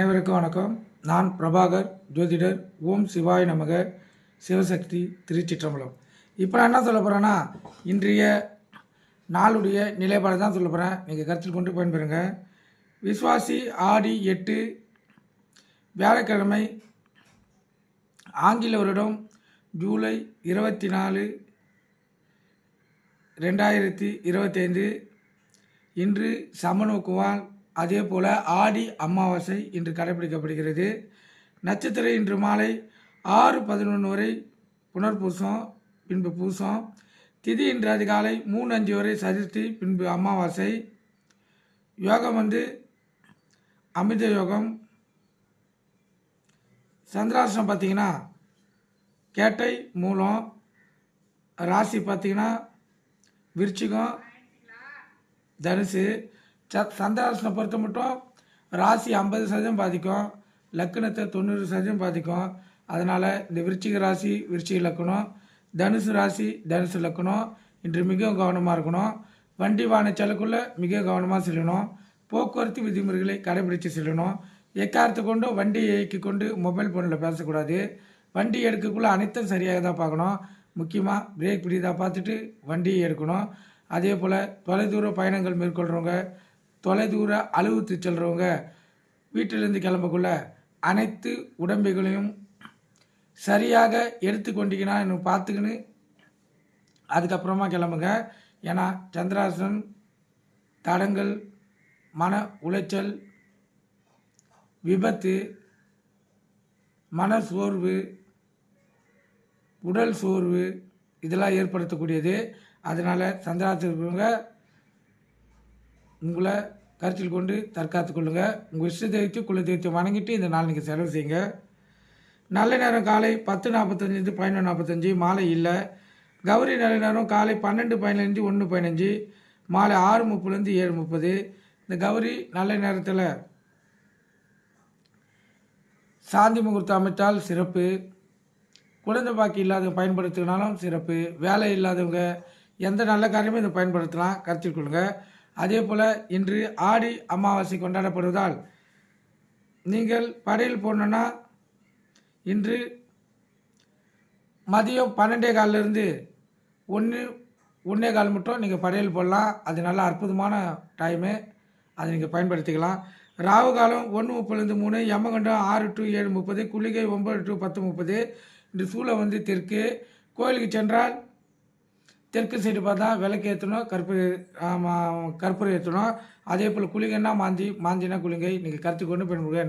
அனைவருக்கும் வணக்கம். நான் பிரபாகர் ஜோதிடர் ஓம் சிவாய் நமக சிவசக்தி திருச்சிற்றம்பலம். இப்போ நான் என்ன சொல்ல போகிறேன்னா இன்றைய நாளுடைய நிலைப்பாடு தான் சொல்ல போகிறேன் நீங்கள் கருத்தில் கொண்டு பயன்பெறுங்க. விஸ்வாசி ஆடி எட்டு வியாழக்கிழமை ஆங்கில வருடம் ஜூலை இருபத்தி நாலு ரெண்டாயிரத்தி இருபத்தைந்து. இன்று சமநோக்குவால் அதே போல் ஆடி அமாவாசை இன்று கடைபிடிக்கப்படுகிறது. நட்சத்திரம் இன்று மாலை ஆறு பதினொன்று வரை புனர்பூசம் பின்பு பூசம். திதி இன்று அதிகாலை மூணு அஞ்சு வரை சதுர்த்தி பின்பு அமாவாசை. யோகம் வந்து அமிர்த யோகம். சந்திராசனம் பார்த்தீங்கன்னா கேட்டை மூலம். ராசி பார்த்தீங்கன்னா விருச்சிகம் தனுசு. சந்திராசனை பொறுத்த மட்டும் ராசி ஐம்பது சதவீதம் பாதிக்கும் லக்கணத்தை தொண்ணூறு சதவீதம் பாதிக்கும். அதனால் இந்த விருச்சிக ராசி விருச்சிக லக்கணம் தனுசு ராசி தனுசு லக்கணம் இன்று மிகவும் கவனமாக இருக்கணும். வண்டி வாகன மிக கவனமாக செல்லணும். போக்குவரத்து விதிமுறைகளை கடைபிடித்து செல்லணும். எக்காரத்தை கொண்டு? வண்டியை இயக்கி கொண்டு மொபைல் ஃபோனில் பேசக்கூடாது. வண்டி எடுக்கக்குள்ளே அனைத்தும் சரியாக தான் பார்க்கணும். முக்கியமாக பிரேக் பிடிதாக பார்த்துட்டு வண்டியை எடுக்கணும். அதே போல் தொலைதூர பயணங்கள் மேற்கொள்கிறவங்க தொலைதூர அலுவத்து செல்கிறவங்க வீட்டிலேருந்து கிளம்பக்குள்ள அனைத்து உடம்புகளையும் சரியாக எடுத்து கொண்டீங்கன்னா எனக்கு பார்த்துக்கின்னு அதுக்கப்புறமா கிளம்புங்க. ஏன்னா சந்திராசன் தடங்கள் மன உளைச்சல் விபத்து மன சோர்வு உடல் சோர்வு இதெல்லாம் ஏற்படுத்தக்கூடியது. அதனால் சந்திராசன் இருக்கிறவங்க உங்களை கருத்தில் கொண்டு தற்காத்து கொள்ளுங்கள் உங்கள் இஷ்ட தெய்வத்தையும் குல தெய்வத்தையும் வணங்கிட்டு இந்த நாள் நீங்கள் செலவு செய்யுங்க. நல்ல நேரம் காலை பத்து நாற்பத்தஞ்சிலேருந்து பதினொன்று நாற்பத்தஞ்சு மாலை இல்லை. கௌரி நல்ல நேரம் காலை பன்னெண்டு பதினஞ்சு ஒன்று பதினஞ்சு மாலை ஆறு முப்பதுலேருந்து ஏழு முப்பது. இந்த கௌரி நல்ல நேரத்தில் சாந்தி முகூர்த்தம் அமைத்தால் சிறப்பு. குழந்தை பாக்கி இல்லாதவங்க பயன்படுத்தினாலும் சிறப்பு. வேலை இல்லாதவங்க எந்த நல்ல காரியமும் இதை பயன்படுத்தலாம். கருத்தில் கொள்ளுங்கள் அதே போல் இன்று ஆடி அமாவாசை கொண்டாடப்படுவதால் நீங்கள் படையில் போடணுன்னா இன்று மதியம் பன்னெண்டே காலிலிருந்து ஒன்று ஒன்றே கால் மட்டும் நீங்கள் படையல் போடலாம். அது நல்ல அற்புதமான டைமு அதை நீங்கள் பயன்படுத்திக்கலாம். ராகு காலம் ஒன்று முப்பதுலேருந்து மூணு யமகண்டம் ஆறு டு ஏழு முப்பது குளிகை ஒம்பது டு பத்து முப்பது. இன்று சூளை வந்து தெற்கு. கோயிலுக்கு சென்றால் தெற்கு சைடு பார்த்தா விளக்கு ஏற்றணும் கற்பூர கற்பூரம் ஏற்றணும் அதே போல் குளிகைன்னா மாந்தி மாந்தினா குளிங்கை நீங்கள் கற்றுக்கொண்டு கொண்டு